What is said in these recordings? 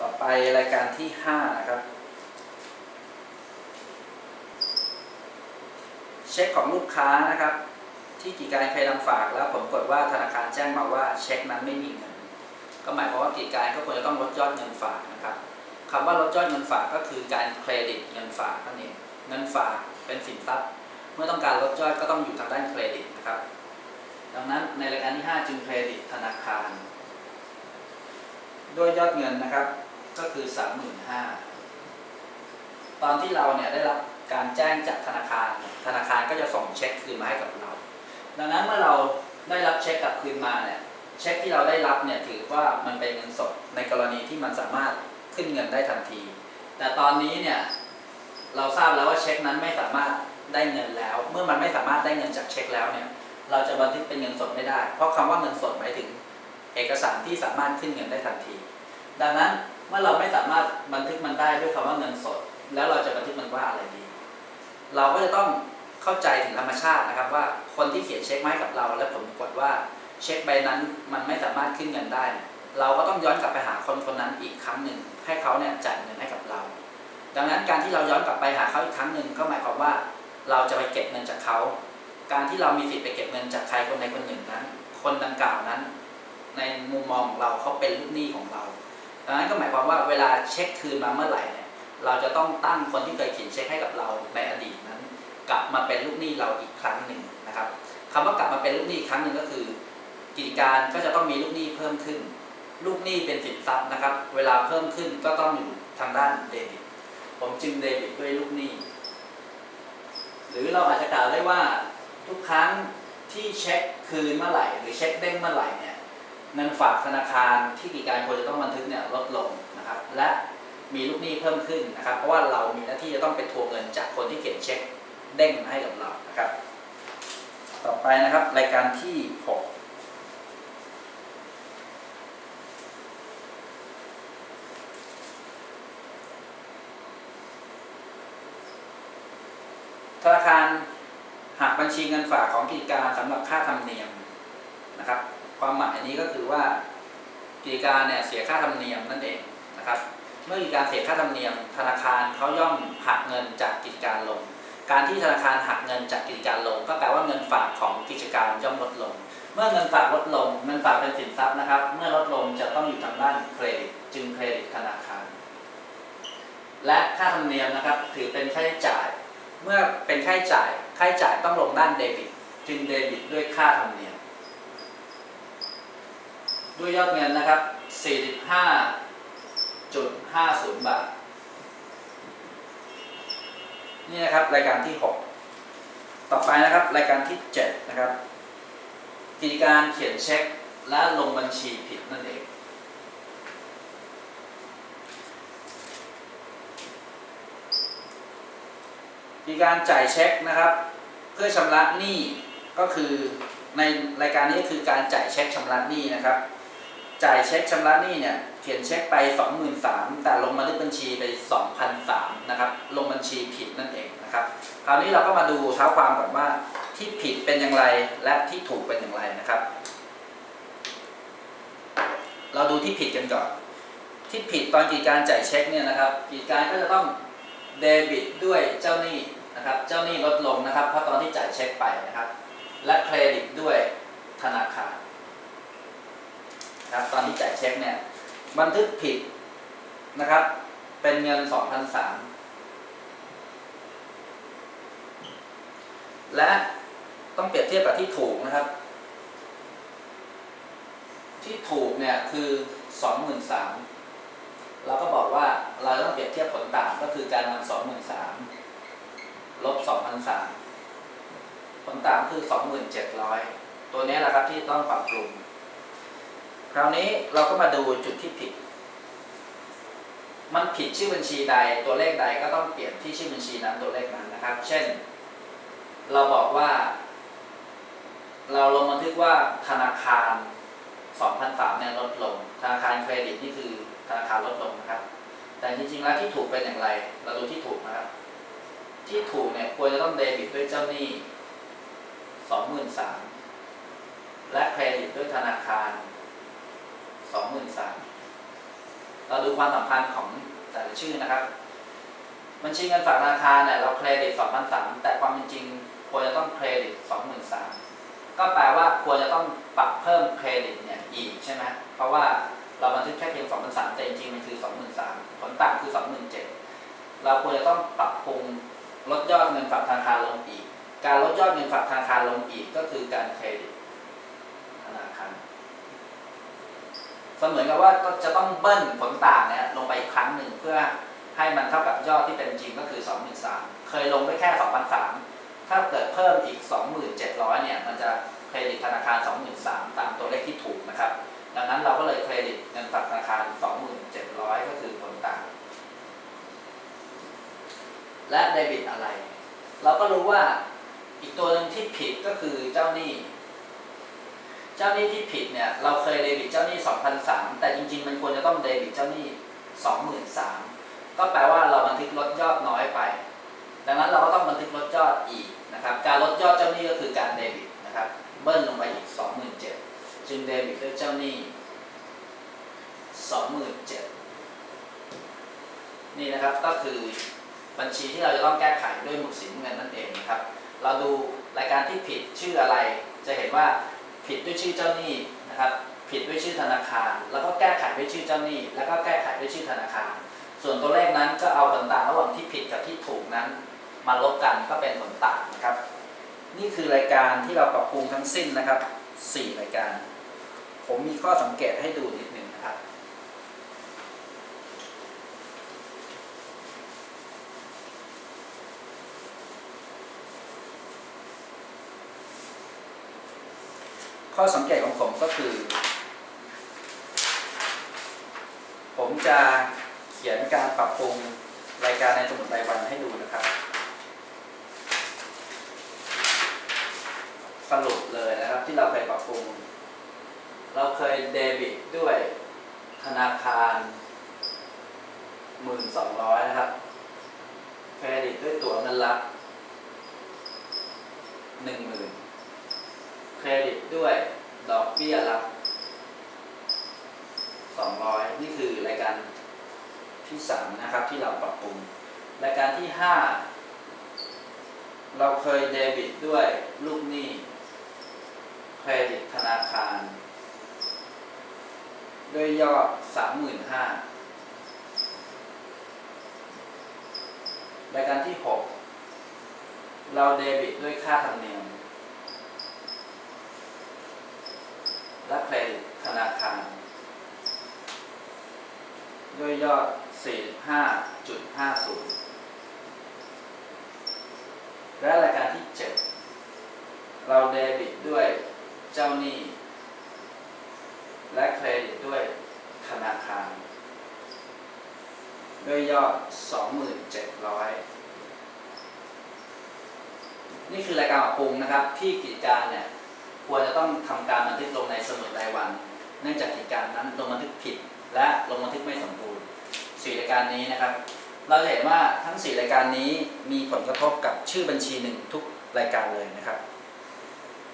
ต่อไปรายการที่ห้านะครับ เช็คของลูกค้านะครับ ที่กิจการเคยนำฝากแล้วผลกฏว่าธนาคารแจ้งมาว่าเช็คนั้นไม่มีเงิน ก็หมายความว่ากิจการก็ควรจะต้องลดยอดเงินฝากนะครับคำว่าลดยอดเงินฝากก็คือการเครดิตเงินฝากนั่นเองเงินฝากเป็นสินทรัพย์ เมื่อต้องการลดยอดก็ต้องอยู่ทางด้านเครดิตนะครับ ดังนั้นในรายการที่ 5 จึงเครดิตธนาคาร ด้วยยอดเงินนะครับ ก็คือ 35,000ตอนที่เราเนี่ยได้รับการแจ้งจากธนาคาร ธนาคารก็จะส่งเช็คคืนมาให้กับเรา ดังนั้นเมื่อเราได้รับเช็คกลับคืนมาเนี่ยเช็คที่เราได้รับเนี่ยถือว่ามันเป็นเงินสดในกรณีที่มันสามารถขึ้นเงินได้ทันที แต่ตอนนี้เนี่ยเราทราบแล้วว่าเช็คนั้นไม่สามารถได้เงินแล้ว เมื่อมันไม่สามารถได้เงินจากเช็คแล้วเนี่ยเราจะบันทึกเป็นเงินสดไม่ได้ เพราะคำว่าเงินสดหมายถึง เอกสารที่สามารถขึ้นเงินได้ทันที ดังนั้น เมื่อเราไม่สามารถบันทึกมันได้ด้วยคำว่าเงินสด แล้วเราจะบันทึกมันว่าอะไรดี เราก็จะต้องเข้าใจถึงธรรมชาตินะครับว่าคนที่เขียนเช็คไม้กับเรา และผลปรากฏว่าเช็คใบนั้นมันไม่สามารถขึ้นเงินได้ เราก็ต้องย้อนกลับไปหาคนคนนั้นอีกครั้งหนึ่งให้เขาเนี่ยจ่ายเงินให้กับเรา ดังนั้นการที่เราย้อนกลับไปหาเขาอีกครั้งหนึ่งก็หมายความว่าเราจะไปเก็บเงินจากเขา การที่เรามีสิทธิ์ไปเก็บเงินจากใครคนใดคนหนึ่งนั้น คนดังกล่าวนั้น ในมุมมองของเราเขาเป็นลูกหนี้ของเรา ดังนั้นก็หมายความว่าเวลาเช็คคืนมาเมื่อไหร่เนี่ยเราจะต้องตั้งคนที่เคยเขียนเช็คให้กับเราในอดีตนั้น กลับมาเป็นลูกหนี้เราอีกครั้งหนึ่งนะครับคำว่ากลับมาเป็นลูกหนี้อีกครั้งหนึ่งก็คือ กิจการก็จะต้องมีลูกหนี้เพิ่มขึ้น ลูกหนี้เป็นสินทรัพย์นะครับ เวลาเพิ่มขึ้นก็ต้องอยู่ทางด้านเดบิตผมจึงเดบิตด้วยลูกหนี้ หรือเราอาจจะกล่าวได้ว่าทุกครั้งที่เช็คคืนเมื่อไหร่ หรือเช็คเด้งเมื่อไหร่เนี่ย เงินฝากธนาคารที่กิจการควรจะต้องบันทึกเนี่ยลดลงนะครับ และมีลูกหนี้เพิ่มขึ้นนะครับ เพราะว่าเรามีหน้าที่จะต้องเป็นทวงเงินจากคนที่เขียนเช็คเด้งมาให้กับเรานะครับ ต่อไปนะครับรายการที่ 6ธนาคารหักบัญชีเงินฝากของกิจการสำหรับค่าธรรมเนียมนะครับ ความหมายนี้ก็คือว่ากิจการเนี่ยเสียค่าธรรมเนียมนั่นเองนะครับ เมื่อกิจการเสียค่าธรรมเนียม ธนาคารเขาย่อมหักเงินจากกิจการลง การที่ธนาคารหักเงินจากกิจการลง ก็แปลว่าเงินฝากของกิจการย่อมลดลง เมื่อเงินฝากลดลง เงินฝากเป็นสินทรัพย์นะครับ เมื่อลดลงจะต้องอยู่ทางด้านเครดิตจึงเครดิตธนาคาร และค่าธรรมเนียมนะครับถือเป็นค่าใช้จ่าย เมื่อเป็นค่าใช้จ่ายค่าใช้จ่ายต้องลงด้านเดบิต จึงเดบิตด้วยค่าธรรมเนียม ด้วยยอดเงินนะครับ 45.50 บาท นี่นะครับรายการที่ 6 ต่อไปนะครับรายการที่ 7 นะครับ กิจการเขียนเช็คและลงบัญชีผิดนั่นเอง มีการจ่ายเช็คนะครับ เพื่อชำระหนี้ก็คือในรายการนี้คือการจ่ายเช็คชำระหนี้นะครับ จ่ายเช็คชำระหนี้เนี่ยเขียนเช็คไป 23,000แต่ลงมาลึกบัญชีไป 2,003นะครับลงบัญชีผิดนั่นเองนะครับคราวนี้เราก็มาดูเท้าความก่อนว่าที่ผิดเป็นอย่างไรและที่ถูกเป็นอย่างไรนะครับ เราดูที่ผิดกันก่อนที่ผิดตอนกิจการจ่ายเช็คเนี่ยนะครับกิจการก็จะต้องเดบิตด้วยเจ้าหนี้นะครับเจ้าหนี้ลดลงนะครับเพราะตอนที่จ่ายเช็คไปนะครับ และเครดิตด้วยธนาคาร นะครับตอนที่จ่ายเช็คเนี่ยบันทึกผิดนะครับ เป็นเงิน 2,003และต้องเปรียบเทียบกับที่ถูกนะครับ ที่ถูกเนี่ยคือ 23,000เราก็บอกว่าเราต้องเปรียบเทียบผลต่างก็คือการนำ23,000ลบ2,003ผลต่างคือ 2,700 ตัวนี้แหละครับที่ต้องปรับปรุง คราวนี้เราก็มาดูจุดที่ผิด มันผิดชื่อบัญชีใดตัวเลขใดก็ต้องเปลี่ยนที่ชื่อบัญชีนั้นตัวเลขนั้นนะครับ เช่น เราบอกว่า เราลงบันทึกว่าธนาคาร 2,003เนี่ยลดลง ธนาคารเครดิตนี่คือธนาคารลดลงนะครับ แต่จริงๆแล้วที่ถูกเป็นอย่างไร เราดูที่ถูกนะครับ ที่ถูกเนี่ยควรจะต้องเดบิตด้วยเจ้าหนี้สองหมื่นสามและเครดิตด้วยธนาคาร สองหมื่นสามเราดูความสัมพันธ์ของแต่ละชื่อนะครับ บัญชีเงินฝากธนาคารเนี่ยเราเครดิต2,003แต่ความเป็นจริงควรจะต้องเครดิต23,000ก็แปลว่าควรจะต้องปรับเพิ่มเครดิตเนี่ยอีกใช่ไหมเพราะว่าเราบันทึกแค่เพียง2,003แต่จริงๆมันคือ23,000ผลต่างคือ27,000เราควรจะต้องปรับปรุงลดยอดเงินฝากธนาคารลงอีก การลดยอดเงินฝากธนาคารลงอีกก็คือการเครดิตธนาคาร เสมือนกับว่าก็จะต้องเบิ้ลผลต่างเนี่ยลงไปอีกครั้งหนึ่งเพื่อให้มันเท่ากับยอดที่เป็นจริงก็คือ 23,000เคยลงไปแค่ 2,300 ถ้าเกิดเพิ่มอีก 2,700 เนี่ย มันจะเครดิตธนาคาร 23,000 ตามตัวเลขที่ถูกนะครับ ดังนั้นเราก็เลยเครดิตเงินฝากธนาคาร 2,700 ก็คือผลต่าง และเดบิตอะไร เราก็รู้ว่าอีกตัวหนึ่งที่ผิดก็คือเจ้าหนี้ เจ้าหนี้ที่ผิดเนี่ยเราเคยเดบิตเจ้าหนี้2,003แต่จริงๆ มันควรจะต้องเดบิตเจ้าหนี้23,000ก็แปลว่าเราบันทึกลดยอดน้อยไป ดังนั้นเราก็ต้องบันทึกลดยอดอีกนะครับ การลดยอดเจ้าหนี้ก็คือการเดบิตนะครับเบิ้ลลงไปอีก27,000จึงเดบิตด้วยเจ้าหนี้27,000นี่นะครับก็คือบัญชีที่เราจะต้องแก้ไขด้วยหมุดสีน้ำเงินนั่นเองนะครับ เราดูรายการที่ผิดชื่ออะไรจะเห็นว่า ผิดด้วยชื่อเจ้าหนี้นะครับ ผิดด้วยชื่อธนาคาร แล้วก็แก้ไขด้วยชื่อเจ้าหนี้ แล้วก็แก้ไขด้วยชื่อธนาคาร ส่วนตัวเลขนั้นก็เอาผลต่างระหว่างที่ผิดกับที่ถูกนั้น มาลบกันก็เป็นผลต่างนะครับ นี่คือรายการที่เราปรับปรุงทั้งสิ้นนะครับ 4 รายการ ผมมีข้อสังเกตให้ดูนิดหนึ่งนะครับ ข้อสังเกตของผมก็คือ ผมจะเขียนการปรับปรุงรายการในสมุดรายวันให้ดูนะครับ สรุปเลยนะครับที่เราเคยปรับปรุง เราเคยเดบิตด้วยธนาคารหมื่นสองร้อยนะครับเครดิตด้วยตั๋วเงินรับหนึ่งหมื่นเคร ด้วยดอกเบี้ยรับสองร้อยนี่คือรายการที่สามนะครับที่เราปรับปรุง รายการที่ห้าเราเคยเดบิตด้วยลูกหนี้เครดิตธนาคาร ด้วยยอดสามหมื่นห้ารายการที่หกเราเดบิตด้วยค่าธรรมเนียม และเครดิตธนาคารด้วยยอด 45.50 และรายการที่ 7 เราเดบิตด้วยเจ้าหนี้ และเครดิตด้วยธนาคาร ด้วยยอด 2,700 นี่คือรายการปรับปรุงนะครับ ที่กิจการเนี่ย ควรจะต้องทำการบันทึกลงในสมุดรายวัน เนื่องจากกิจการณ์นั้นลงบันทึกผิด และลงบันทึกไม่สมบูรณ์สี่รายการนี้นะครับ เราจะเห็นว่าทั้ง 4 รายการนี้มีผลกระทบกับชื่อบัญชีหนึ่งทุกรายการเลยนะครับ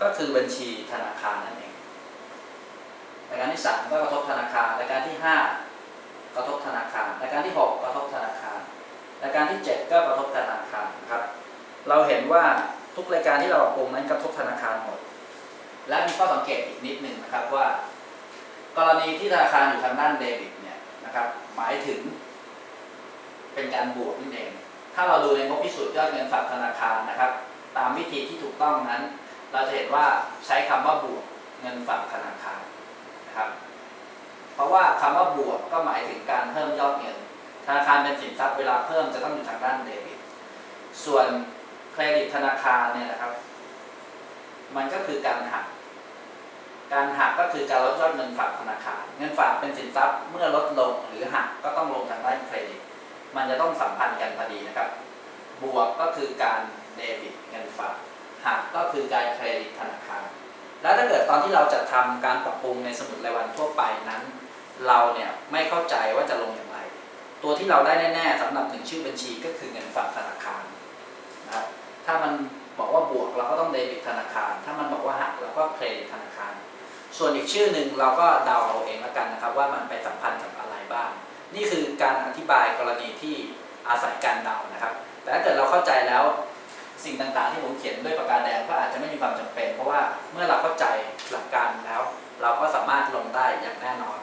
ก็คือบัญชีธนาคารนั่นเองรายการที่ 3 ก็กระทบธนาคารรายการที่ 5 กระทบธนาคารรายการที่ 6 กระทบธนาคารรายการที่ 7 ก็กระทบธนาคารครับ เราเห็นว่าทุกรายการที่เราปรับปรุงนั้นกระทบธนาคารหมด และมีข้อสังเกตอีกนิดหนึ่งนะครับว่า กรณีที่ธนาคารอยู่ทางด้านเดบิตเนี่ยนะครับหมายถึง เป็นการบวกนั่นเอง ถ้าเราดูในงบพิสูจน์ยอดเงินฝากธนาคารนะครับ ตามวิธีที่ถูกต้องนั้น เราจะเห็นว่าใช้คำว่าบวกเงินฝากธนาคารนะครับ เพราะว่าคำว่าบวกก็หมายถึงการเพิ่มยอดเงิน ธนาคารเป็นสินทรัพย์เวลาเพิ่มจะต้องอยู่ทางด้านเดบิต ส่วนเครดิตธนาคารเนี่ยนะครับ มันก็คือการหัก การหักก็คือการลดยอดเงินฝากธนาคาร เงินฝากเป็นสินทรัพย์เมื่อลดลงหรือหักก็ต้องลงทางด้านเครดิต มันจะต้องสัมพันธ์กันพอดีนะครับ บวกก็คือการเดบิตเงินฝากหักก็คือการเครดิตธนาคาร แล้วถ้าเกิดตอนที่เราจะทำการปรับปรุงในสมุดรายวันทั่วไปนั้น เราเนี่ยไม่เข้าใจว่าจะลงอย่างไร ตัวที่เราได้แน่ๆสำหรับหนึ่งชื่อบัญชีก็คือเงินฝากธนาคารนะครับถ้ามัน บอกว่าบวกเราก็ต้องเดบิตธนาคาร ถ้ามันบอกว่าหักเราก็เครดิตธนาคาร ส่วนอีกชื่อหนึ่งเราก็เดาเอาเองแล้วกันนะครับว่ามันไปสัมพันธ์กับอะไรบ้าง นี่คือการอธิบายกรณีที่อาศัยการเดานะครับ แต่ถ้าเกิดเราเข้าใจแล้วสิ่งต่างๆ ที่ผมเขียนด้วยปากกาแดงก็อาจจะไม่มีความจำเป็น เพราะว่าเมื่อเราเข้าใจหลักการแล้ว เราก็สามารถลงได้อย่างแน่นอน